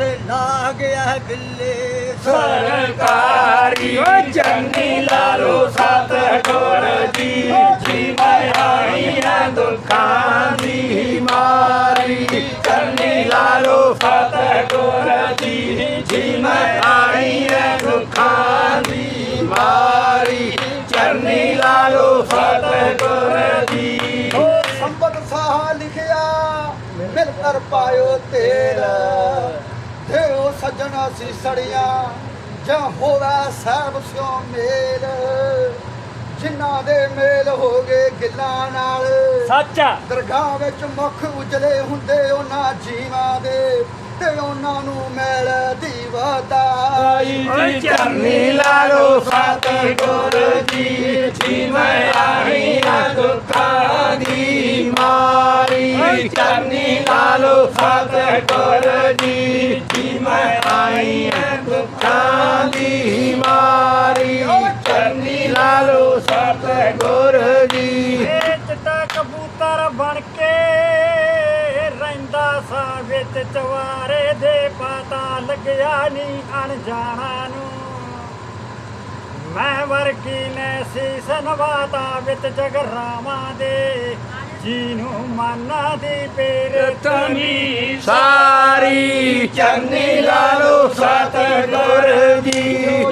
ਉੱਥੇ ਲਾ ਗਿਆ ਬਿੱਲੇ। ਸਰਕਾਰੀ ਓ ਚੰਨੀ ਲਾਲੋ ਸਤ ਗੁਰ ਜੀ ਜੀ ਮੈਂ ਆਈ ਹਾਂ ਦੁੱਖਾਂ ਦੀ ਮਾਰੀ। ਚੰਨੀ ਲਾਲੋ ਸਤ ਗੁਰ ਜੀ ਜੀ ਮੈਂ ਆਈ ਹਾਂ ਦੁੱਖਾਂ ਦੀ ਮਾਰੀ। ਚੰਨੀ ਲਾਲੋ ਸਤ ਗੁਰ ਜੀ ਓ ਸੰਬਤ ਸਾਹ ਲਿਖਿਆ ਮਿਲ ਕਰ ਪਾਇਓ ਤੇਰਾ। ਦੇਓ ਸੱਜਣਾ ਸੀ ਸੜੀਆਂ ਜਾਂ ਹੋਵੇ ਸਾਹਿਬ ਸਿਓ ਮੇਲ। ਜਿਨ੍ਹਾਂ ਦੇ ਮੇਲ ਹੋ ਗਏ ਗਿੱਲਾਂ ਨਾਲ। ਸੱਚਾ ਦਰਗਾਹ ਵਿੱਚ ਮੁਖ ਉਜਲੇ ਹੁੰਦੇ ਉਹਨਾਂ ਜੀਵਾਂ ਦੇ। ਤੇ ਉਹਨਾਂ ਨੂੰ ਮਿਲ ਦੀਵਾਦਾ ਓਏ ਚਰਨੀ ਲਾਲੋ ਸਤ ਗੁਰ ਜੀ ਜੀ ਮੈਂ ਆਈ ਹਾਂ ਦੁੱਖਾਂ ਦੀ ਮਾਰੀ। ਚਰਨੀ ਲਾਲੋ ਸਤ ਗੁਰ ਜੀ ਜੀ ਮੈਂ ਆਈ ਹਾਂ ਦੁੱਖਾਂ ਦੀ ਮਾਰੀ। ਚਰਨੀ ਲਾਲੋ ਸਤ ਗੁਰ ਜੀ। ਇਹ ਚਿੱਟਾ ਕਬੂਤਰ ਬਣ ਕੇ ਰਹਿੰਦਾ ਵਿੱਚ ਚਵਾਰੇ ਦੇ ਪਤਾ ਲੱਗਿਆ ਨਹੀਂ ਅਣਜਾਣਾ ਨੂੰ। ਮੈਂ ਵਰਗੀ ਨੇ ਸੀਸ ਨਵਾਤਾ ਵਿੱਚ ਜਗਰਾਵਾਂ ਦੇ ਜਿਹਨੂੰ ਮਾਨਾ ਦੀ ਪੀਰ ਤਨੀ ਸਾਰੀ ਚੰਨੀ ਲਾਲੋ ਸਤ ਗੁਰ ਜੀ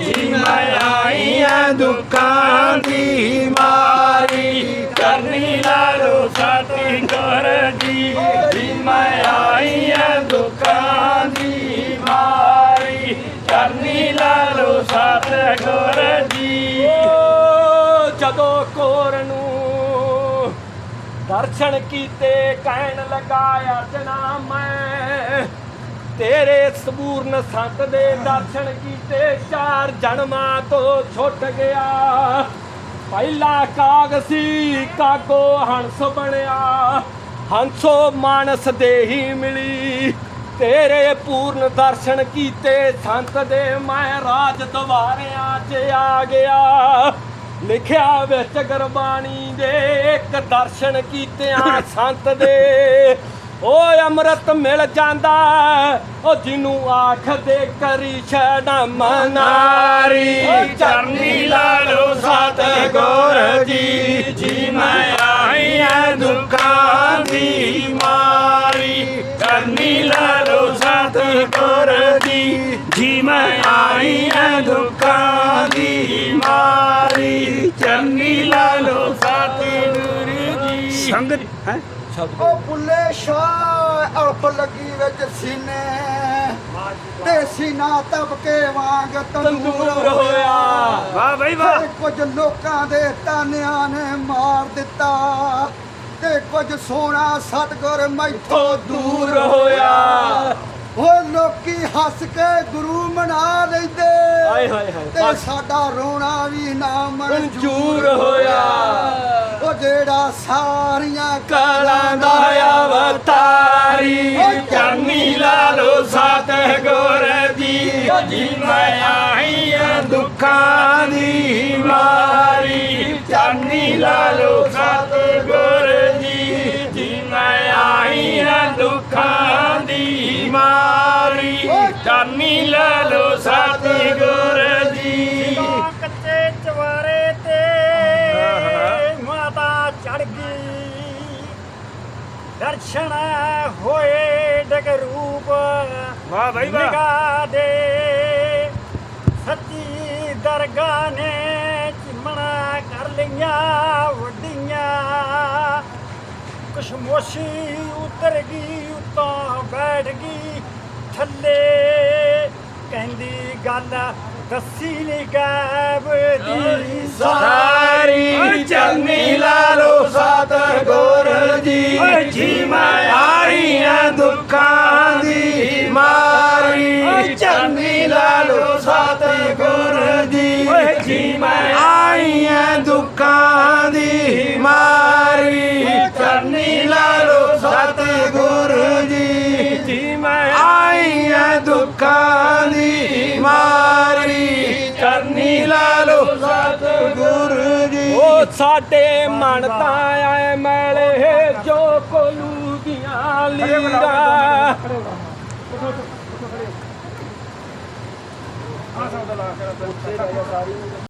ਜੀ ਮੈਂ ਆਈ ਦੁੱਖਾਂ ਦੀ ਮਾਰੀ। ਚੰਨੀ ਲਾਲੋ ਸਤ ਗੁਰ ਜੀ ਸਤ ਗੁਰ ਜੀ ਜਦੋਂ ਕੋਰ ਨੂੰ ਦਰਸ਼ਨ ਕੀਤੇ, ਕਹਿਣ ਲੱਗਾ, ਅਰਜਨਾ, ਮੈਂ ਤੇਰੇ ਸਬੂਰਨ ਸੰਤ ਦੇ ਦਰਸ਼ਨ ਕੀਤੇ। ਚਾਰ ਜਨਮਾਂ ਤੋਂ ਛੁੱਟ ਗਿਆ। ਪਹਿਲਾ ਕਾਗ ਸੀ, ਕਾਗੋ ਹੰਸ ਬਣਿਆ। ਹੰਸੋ ਮਾਨਸ ਦੇਹੀ ਮਿਲੀ। ਤੇਰੇ ਪੂਰਨ ਦਰਸ਼ਨ ਕੀਤੇ ਸੰਤ ਦੇ ਮੈਂ ਰਾਜ ਦਵਾਰਿਆਂ 'ਚ ਆ ਗਿਆ। ਲਿਖਿਆ ਵਿੱਚ ਗੁਰਬਾਣੀ ਦੇ ਇੱਕ ਦਰਸ਼ਨ ਕੀਤਿਆਂ ਸੰਤ ਦੇ। ਓਏ ਅੰਮ੍ਰਿਤ ਮਿਲ ਜਾਂਦਾ ਉਹ ਜਿਹਨੂੰ ਆਖ ਦੇ ਕਰੀ ਛੜਾ ਮਨਾਰੀ। ਚਰਨੀ ਲਾਲੋ ਸਤ ਗੁਰ ਜੀ ਜੀ ਮੈਂ ਆਈ ਦੁੱਖਾਂ ਦੀ ਮਾਰੀ ਚਰਨੀ ਲਾਲੋ ਸਤ ਗੁਰ ਜੀ। ਸੰਗਤ ਹੈ? ਉਹ ਬੁੱਲੇ ਸ਼ਾਹ ਅਲਫ ਲੱਗੀ ਵਿੱਚ ਸੀਨੇ। ਤੇ ਸੀਨਾ ਤਬ ਕੇ ਵਾਂਗ ਤੰਦੂਰ ਹੋਇਆ। ਵਾਹ ਬਈ ਤੇ ਕੁਝ ਲੋਕਾਂ ਦੇ ਤਾਨਿਆਂ ਨੇ ਮਾਰ ਦਿੱਤਾ। ਤੇ ਕੁਝ ਸੋਹਣਾ ਸਤਗੁਰ ਮੈਥੋਂ ਦੂਰ ਹੋਇਆ। ਉਹ ਲੋਕੀ ਹੱਸ ਕੇ ਗੁਰੂ ਮਨਾ ਲੈਂਦੇ। ਹਾਏ ਹਾਏ ਹਾਏ। ਤੇ ਸਾਡਾ ਰੋਣਾ ਵੀ ਨਾ ਮਨਜ਼ੂਰ ਹੋਇਆ। ਉਹ ਜਿਹੜਾ ਸਾਰੀਆਂ ਕਾਲਾਂ ਦਾ ਅਵਤਾਰੀ ਚਰਨੀ ਲਾਲੋ ਸਤ ਗੁਰ ਜੀ ਜੀ ਮੈਂ ਆਈ ਹਾਂ ਦੁੱਖਾਂ ਦੀ ਮਾਰੀ। ਚਰਨੀ ਲਾਲੋ ਸਤ ਦਰਸ਼ਨ ਹੋਏ ਡਗਰੂਪ ਵਾਹ ਬਈ ਵਾਹ। ਨਿਗਾਹ ਦੇ। ਸੱਚੀ ਦਰਗਾਹ ਨੇ ਚਿਮਣਾ ਕਰ ਲਈਆਂ ਵੱਡੀਆਂ। ਕਸ਼ਮੋਸ਼ੀ ਉਤਰ ਗਈ ਉਤੋਂ ਬੈਠ ਗਈ ਥੱਲੇ। ਕਹਿੰਦੀ ਗੱਲ ਦੱਸੀ ਨੀ ਗਾਇਬ ਦੀ ਸਾਰੀ ਚੰਨੀ ਲਾਲੋ ਸਤ ਗੁਰ ਜੀ। ਜੀ ਮੈਂ ਹਾਂ ਦੁੱਖਾਂ ਦੀ ਮਾਰੀ। ਚੰਨੀ ਲਾਲੋ ਸਤ ਗੁਰ ਜੀ। ਜੀ ਮੈਂ ਹਾਂ ਦੁੱਖਾਂ ਦੀ ਮਾਰੀ। ਚੰਨੀ ਲਾਲੋ ਸਤ ਗੁਰ ਜੀ। ਜੀ ਮੈਂ ਹਾਂ ਦੁੱਖਾਂ ਦੀ ਮਾਰੀ। ਚਰਨੀ ਲਾਲੋ ਸਤ ਗੁਰ ਜੀ। ਉਹ ਸਾਡੇ ਮਨ ਤਾਂ ਆਏ ਮੈਲੇ ਜੋ ਕੋਲੂ ਦੀਆਂ ਲੀਰਾਂ ਆ ਸੌਦਾ ਲਾ ਕੇ